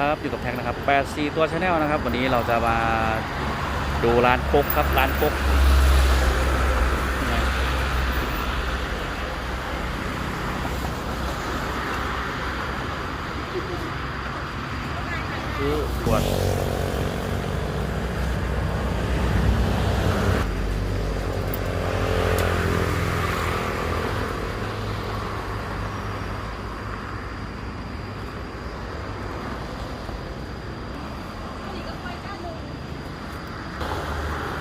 ครับอยู่กับแท็กนะครับ84ตัวชาแนลนะครับ วันนี้เราจะมาดูร้านคกครับร้านคกนี่ไงคือขวด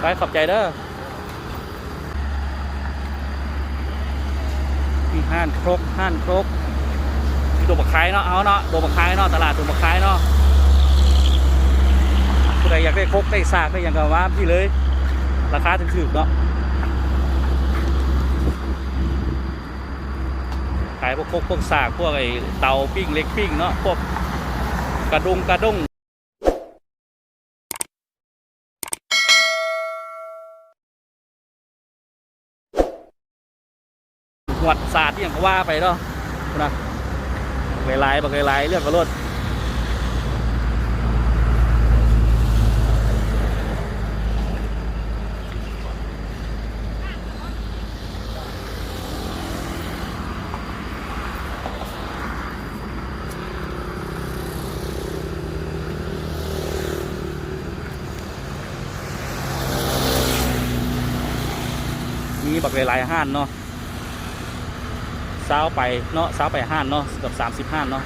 ไปขอบใจเด้อมีห้านครกห้านครกมีตัวบักคายเนาะเอาเนาะตัวบักคายเนาะตลาดตัวบักคายเนาะผู้ใดอยากได้ครกได้สากได้อย่างกับว่าพี่เลย ราคาถึงๆเนาะขายพวกครกพวกสากพวกไอเตาปิ้งเล็กปิ้งเนาะพวกกระดุงกระด้ง หวดศาสตร์ที่อย่างก็ว่าไปเนาะนะเคยไล่บ่เคยไล่เรื่องกระโดดมีบักเลยไลห้านเนาะ เช้าไปเนาะเช้าไปห้านเนาะเกือบสามสิบห้านเนาะ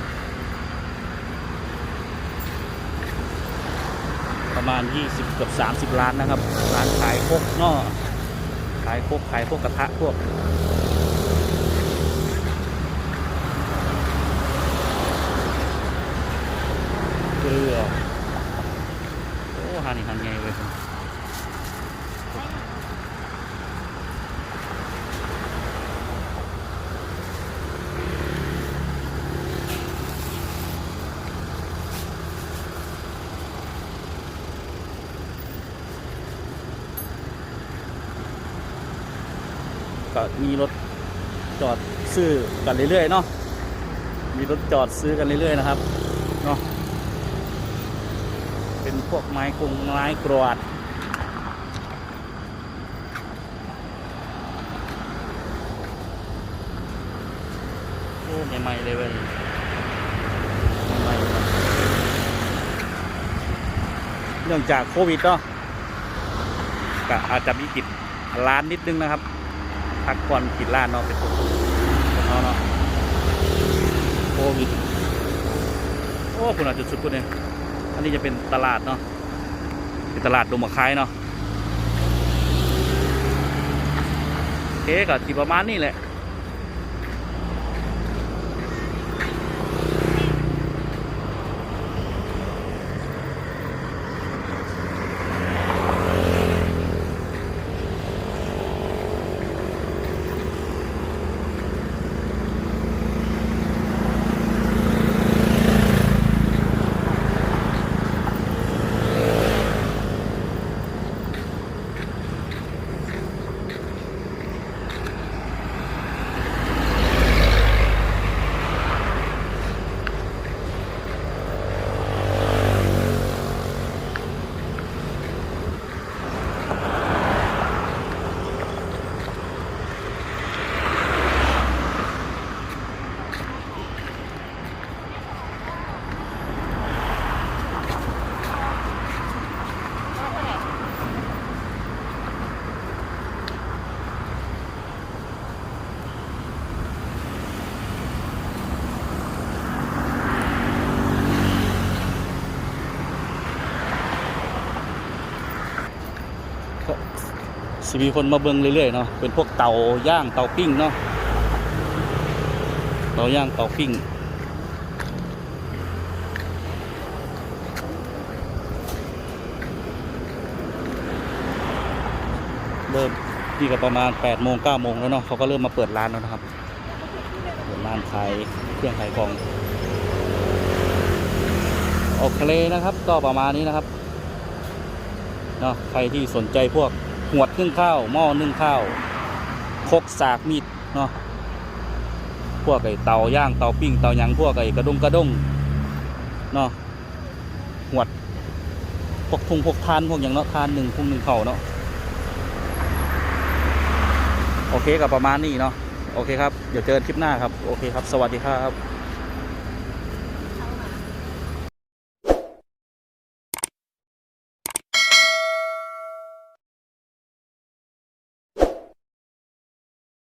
ประมาณยี่สิบเกือบสามสิบล้านนะครับ ร้านขายพวกเนาะขายพวกขายพวกกระทะพวก เกลือโอ้หันี่หันไงเว้ย ก็มีรถจอดซื้อกันเรื่อยๆเนาะมีรถจอดซื้อกันเรื่อยๆนะครับเนาะเป็นพวกไม้กงไม้กรวดโอ้ใหม่ๆเลยเว้ยเนื่องจากโควิดเนาะก็อาจจะมีปิดร้านนิดนึงนะครับ พักผ่อนกินล้านเนาะเป็นพวเขาเนาะโควิดโอ้คุณอาจจุดสุดคุณเนี่ยอันนี้จะเป็นตลาดเนาะเป็นตลาดดงมะคายเนาะเคก็ที่ประมาณนี้แหละ สิมีคนมาเบิ่งเรื่อยๆเนาะเป็นพวกเตาย่างเตาปิ้งเนาะเตาย่างเตาปิ้งเริ่มที่ก็ประมาณ8โมง9โมงแล้วเนาะเขาก็เริ่มมาเปิดร้านแล้วนะครับ เปิดร้านขายเครื่องขายของโอเคนะครับ ก็ประมาณนี้นะครับเนาะใครที่สนใจพวก หวดนึ่งข้าวหม้อนึ่งข้าวคกสากมีดเนาะพวกไอ้เตาย่างเตาปิ้งเตาหยังพวกไอ้กระดงกระดงเนาะหวดพวกทุงพวกทานพวกอย่างเนาะทานหนึ่งพุงหนึ่งเข่าเนาะโอเคกับประมาณนี้เนาะโอเคครับเดี๋ยวเจอกันคลิปหน้าครับโอเคครับ สวัสดีครับ